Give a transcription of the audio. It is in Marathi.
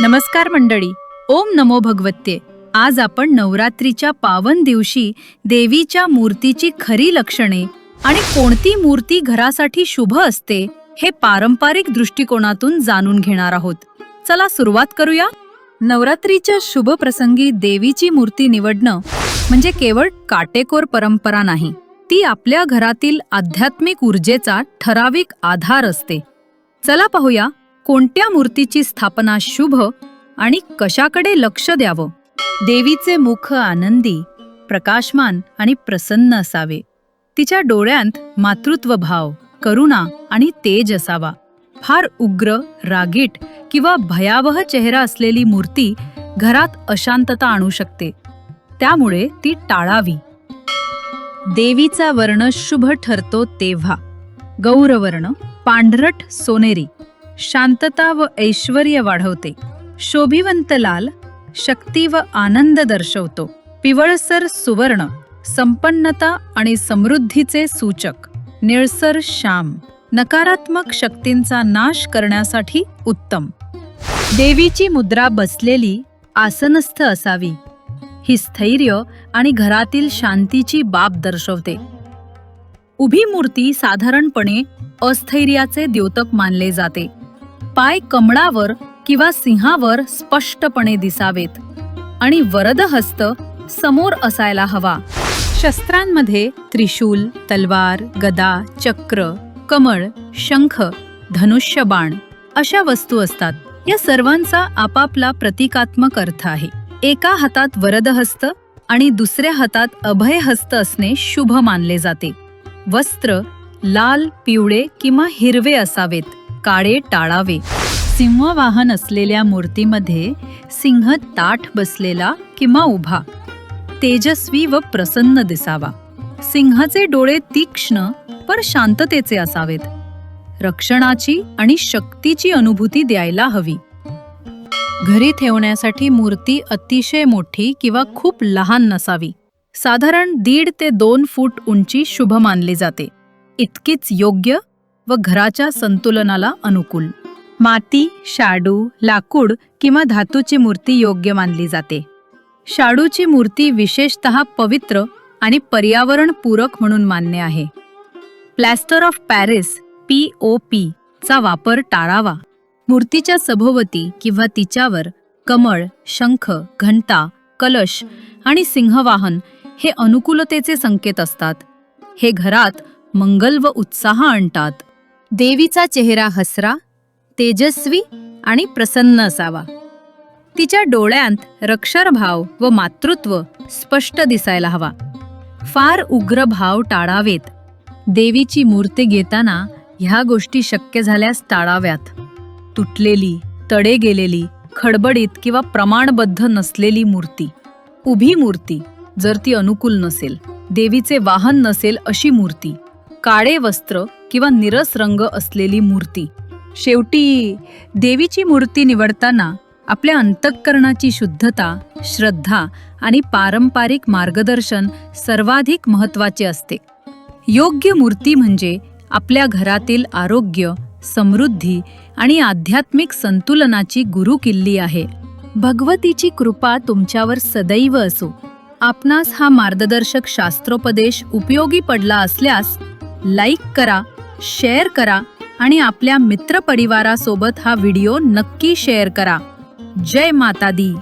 नमस्कार मंडळी. ओम नमो भगवत्ये. आज आपण नवरात्रीच्या पावन दिवशी देवीच्या मूर्तीची खरी लक्षणे आणि कोणती मूर्ती घरासाठी शुभ असते हे पारंपरिक दृष्टिकोनातून जाणून घेणार आहोत. चला सुरुवात करूया. नवरात्रीच्या शुभ प्रसंगी देवीची मूर्ती निवडणं म्हणजे केवळ काटेकोर परंपरा नाही ती आपल्या घरातील आध्यात्मिक ऊर्जेचा ठराविक आधार असते. चला पाहूया कोणत्या मूर्तीची स्थापना शुभ आणि कशाकडे लक्ष द्यावं? देवीचे मुख आनंदी प्रकाशमान आणि प्रसन्न असावे. तिच्या डोळ्यांत मातृत्व भाव करुणा आणि तेज असावा. फार उग्र रागीट किंवा भयावह चेहरा असलेली मूर्ती घरात अशांतता आणू शकते. त्यामुळे ती टाळावी. देवीचा वर्ण शुभ ठरतो तेव्हा. गौरवर्ण पांढरट सोनेरी. शांतता व ऐश्वर्य वाढवते. शोभिवंत लाल शक्ती व आनंद दर्शवतो. पिवळसर सुवर्ण संपन्नता आणि समृद्धीचे सूचक. निळसर श्याम नकारात्मक शक्तींचा नाश करण्यासाठी उत्तम. देवीची मुद्रा बसलेली आसनस्थ असावी. ही स्थैर्य आणि घरातील शांतीची बाब दर्शवते. उभी मूर्ती साधारणपणे अस्थैर्याचे द्योतक मानले जाते. पाय कमळावर किंवा सिंहावर स्पष्टपणे दिसावेत आणि वरदहस्त समोर असायला हवा. शस्त्रांमध्ये त्रिशूल तलवार गदा चक्र कमळ शंख धनुष्यबाण अशा वस्तू असतात. या सर्वांचा आपापला प्रतिकात्मक अर्थ आहे. एका हातात वरदहस्त आणि दुसऱ्या हातात अभयहस्त असणे शुभ मानले जाते. वस्त्र लाल पिवळे किंवा हिरवे असावेत. काळे टाळावे. सिंहवाहन असलेल्या मूर्तीमध्ये सिंह ताठ बसलेला किंवा उभा. तेजस्वी व प्रसन्न दिसावा. सिंहाचे डोळे तीक्ष्ण पर शांततेचे असावेत. रक्षणाची आणि शक्तीची अनुभूती द्यायला हवी. घरी ठेवण्यासाठी मूर्ती अतिशय मोठी किंवा खूप लहान नसावी. साधारण दीड ते दोन फूट उंची शुभ मानली जाते. इतकीच योग्य व घराच्या संतुलनाला अनुकूल. माती शाडू लाकूड किंवा धातूची मूर्ती योग्य मानली जाते. शाडूची मूर्ती विशेषत पवित्र आणि पर्यावरणपूरक म्हणून मान्य आहे. Plaster of Paris P O P चा वापर टाळावा. मूर्तीच्या सभोवती किंवा तिच्यावर कमळ शंख घंटा कलश आणि सिंहवाहन हे अनुकूलतेचे संकेत असतात. हे घरात मंगल व उत्साह आणतात. देवीचा चेहरा हसरा तेजस्वी आणि प्रसन्न असावा. तिच्या डोळ्यांत रक्षरभाव व मातृत्व स्पष्ट दिसायला हवा. फार उग्र भाव टाळावेत. देवीची मूर्ती घेताना ह्या गोष्टी शक्य झाल्यास टाळाव्यात. तुटलेली तडे गेलेली खडबडीत किंवा प्रमाणबद्ध नसलेली मूर्ती. उभी मूर्ती जर ती अनुकूल नसेल देवीचे वाहन नसेल अशी मूर्ती. काळे वस्त्र किंवा निरस रंग असलेली मूर्ती. शेवटी देवीची मूर्ती निवडताना आपल्या अंतःकरणाची शुद्धता श्रद्धा आणि पारंपरिक मार्गदर्शन सर्वाधिक महत्त्वाचे असते. योग्य मूर्ती म्हणजे आपल्या घरातील आरोग्य समृद्धी आणि आध्यात्मिक संतुलनाची गुरुकिल्ली आहे. भगवतीची कृपा तुमच्यावर सदैव असो. आपणास हा मार्गदर्शक शास्त्रोपदेश उपयोगी पडला असल्यास लाईक करा शेअर करा आणि आपल्या मित्रपरिवारासोबत हा व्हिडिओ नक्की शेअर करा. जय माता दी.